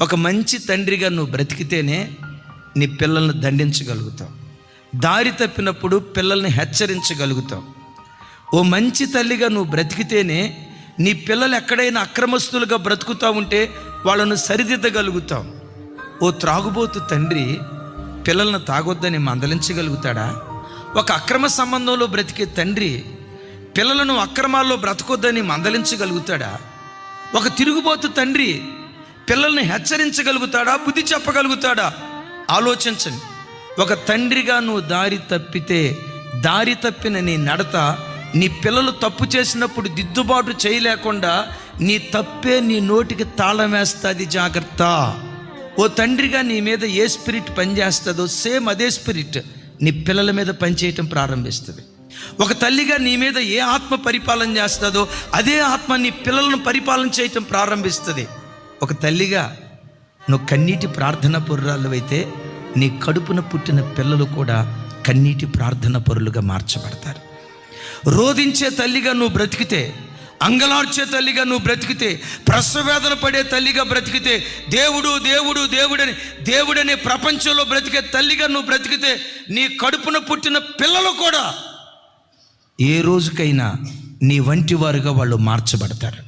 ఒక మంచి తండ్రిగా నువ్వు బ్రతికితేనే నీ పిల్లల్ని దండించగలుగుతావు. దారి తప్పినప్పుడు పిల్లల్ని హెచ్చరించగలుగుతావు. ఓ మంచి తల్లిగా నువ్వు బ్రతికితేనే నీ పిల్లలు ఎక్కడైనా అక్రమస్తులుగా బ్రతుకుతా ఉంటే వాళ్ళను సరిదిద్దగలుగుతావు. ఓ త్రాగుబోతు తండ్రి పిల్లలను తాగొద్దని మందలించగలుగుతాడా? ఒక అక్రమ సంబంధంలో బ్రతికే తండ్రి పిల్లలను అక్రమాల్లో బ్రతకొద్దని మందలించగలుగుతాడా? ఒక తిరుగుబోతు తండ్రి పిల్లల్ని హెచ్చరించగలుగుతాడా? బుద్ధి చెప్పగలుగుతాడా? ఆలోచించండి. ఒక తండ్రిగా నువ్వు దారి తప్పితే దారి తప్పిన నీ నడత నీ పిల్లలు తప్పు చేసినప్పుడు దిద్దుబాటు చేయలేకుండా నీ తప్పే నీ నోటికి తాళం వేస్తుంది జాగ్రత్త. ఓ తండ్రిగా నీ మీద ఏ స్పిరిట్ పనిచేస్తుందో సేమ్ అదే స్పిరిట్ నీ పిల్లల మీద పనిచేయటం ప్రారంభిస్తుంది. ఒక తల్లిగా నీ మీద ఏ ఆత్మ పరిపాలన చేస్తుందో అదే ఆత్మ నీ పిల్లలను పరిపాలన చేయటం ప్రారంభిస్తుంది. ఒక తల్లిగా నువ్వు కన్నీటి ప్రార్థన పరురాలు అయితే నీ కడుపున పుట్టిన పిల్లలు కూడా కన్నీటి ప్రార్థన పరులుగా మార్చబడతారు. రోధించే తల్లిగా నువ్వు బ్రతికితే అంగలార్చే తల్లిగా నువ్వు బ్రతికితే ప్రసవేదన పడే తల్లిగా బ్రతికితే దేవుడు దేవుడు దేవుడని దేవుడనే ప్రపంచంలో బ్రతికే తల్లిగా నువ్వు బ్రతికితే నీ కడుపున పుట్టిన పిల్లలు కూడా ఏ రోజుకైనా నీ వంటి వారుగా వాళ్ళు మార్చబడతారు.